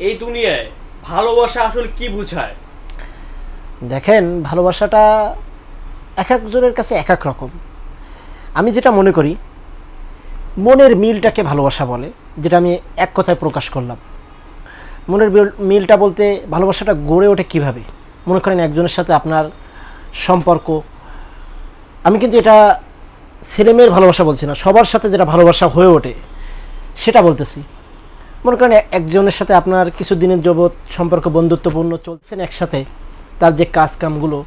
এই দুনিয়ায় ভালোবাসা আসলে কি বোঝায়? দেখেন, ভালোবাসাটা এক একজনের কাছে এক এক রকম। আমি যেটা মনে করি, মনের মিলটাকে ভালোবাসা বলে, যেটা আমি এক কথায় প্রকাশ করলাম। মনের মিল- মিলটা বলতে ভালোবাসাটা গড়ে ওঠে কীভাবে? মনে করেন একজনের সাথে আপনার সম্পর্ক। আমি কিন্তু এটা ছেলেমেয়ের ভালোবাসা বলছি না, সবার সাথে যেটা ভালোবাসা হয়ে ওঠে, সেটা বলতেছি। মনে করেন একজনের সাথে আপনার কিছু দিনের জগৎ সম্পর্ক বন্ধুত্বপূর্ণ চলছেন একসাথে, তার যে কাজ কামগুলো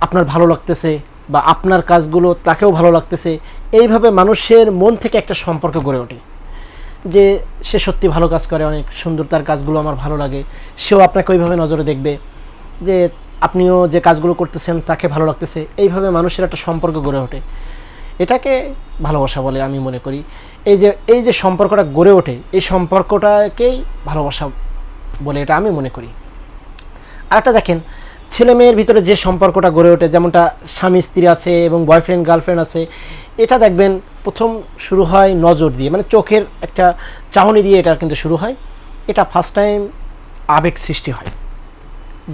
আপনার ভালো লাগতেছে বা আপনার কাজগুলো তাকেও ভালো লাগতেছে, এইভাবে মানুষের মন থেকে একটা সম্পর্ক গড়ে ওঠে। যে সে সত্যি ভালো কাজ করে, অনেক সুন্দর তার কাজগুলো আমার ভালো লাগে, সেও আপনাকে ওইভাবে নজরে দেখবে। যে আপনিও যে কাজগুলো করতেছেন তাকে ভালো লাগতেছে, এইভাবে মানুষের একটা সম্পর্ক গড়ে ওঠে। এটাকে ভালোবাসা বলে আমি মনে করি। এই যে এই যে সম্পর্কটা গড়ে ওঠে, এই সম্পর্কটাকেই ভালোবাসা বলে এটা আমি মনে করি। আরেকটা দেখেন, ছেলে মেয়ের ভিতরে যে সম্পর্কটা গড়ে ওঠে, যেমনটা স্বামী, স্ত্রী আছে এবং বয়ফ্রেন্ড গার্লফ্রেন্ড আছে, এটা দেখবেন প্রথম শুরু হয় নজর দিয়ে মানে চোখের একটা চাহনি দিয়ে এটা কিন্তু শুরু হয়। এটা ফার্স্ট টাইম আবেগ সৃষ্টি হয়,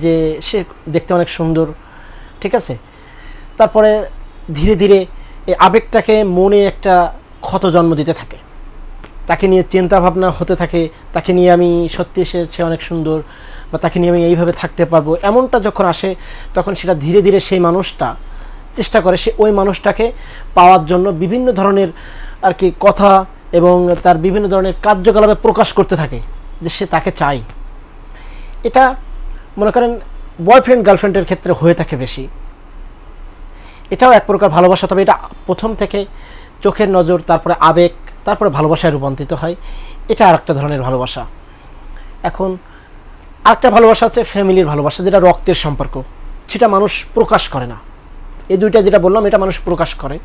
যে সে দেখতে অনেক সুন্দর, ঠিক আছে? তারপরে ধীরে ধীরে এই আবেগটাকে মনে একটা ক্ষত জন্ম দিতে থাকে। তাকে নিয়ে চিন্তা ভাবনা হতে থাকে, তাকে নিয়ে আমি সত্যি সে অনেক সুন্দর বা তাকে নিয়ে আমি এইভাবে থাকতে পারব। এমনটা যখন আসে, তখন সেটা ধীরে ধীরে সেই মানুষটা চেষ্টা করে, সে ওই মানুষটাকে পাওয়ার জন্য বিভিন্ন ধরনের আর কি কথা এবং তার বিভিন্ন ধরনের কার্যকলাপে প্রকাশ করতে থাকে যে সে তাকে চায়। এটা মনে করেন বয়ফ্রেন্ড, গার্লফ্রেন্ডের ক্ষেত্রে হয়ে থাকে বেশি। এটাও এক প্রকার ভালোবাসা, তবে এটা প্রথম থেকে চোখের নজর, তারপরে আবেগ, তারপরে ভালোবাসায় রূপান্তরিত হয়। এটা আরেকটা ধরনের ভালোবাসা। এখন আরেকটা ভালোবাসা আছে ফ্যামিলির ভালোবাসা, যেটা রক্তের সম্পর্ক। সেটা মানুষ প্রকাশ করে না। এই দুইটা যেটা বললাম, এটা মানুষ প্রকাশ করে।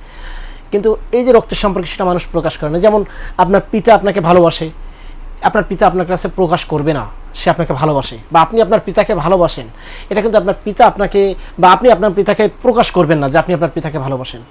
কিন্তু এই যে রক্তের সম্পর্কে, সেটা মানুষ প্রকাশ করে না। যেমন আপনার পিতা আপনাকে ভালোবাসে, আপনার পিতা আপনার কাছে প্রকাশ করবে না, সে আপনাকে ভালোবাসে। বা আপনি আপনার পিতাকে ভালোবাসেন। এটা কিন্তু আপনার পিতা আপনাকে বা আপনি আপনার পিতাকে প্রকাশ করবেন না যে আপনি আপনার পিতাকে ভালোবাসেন।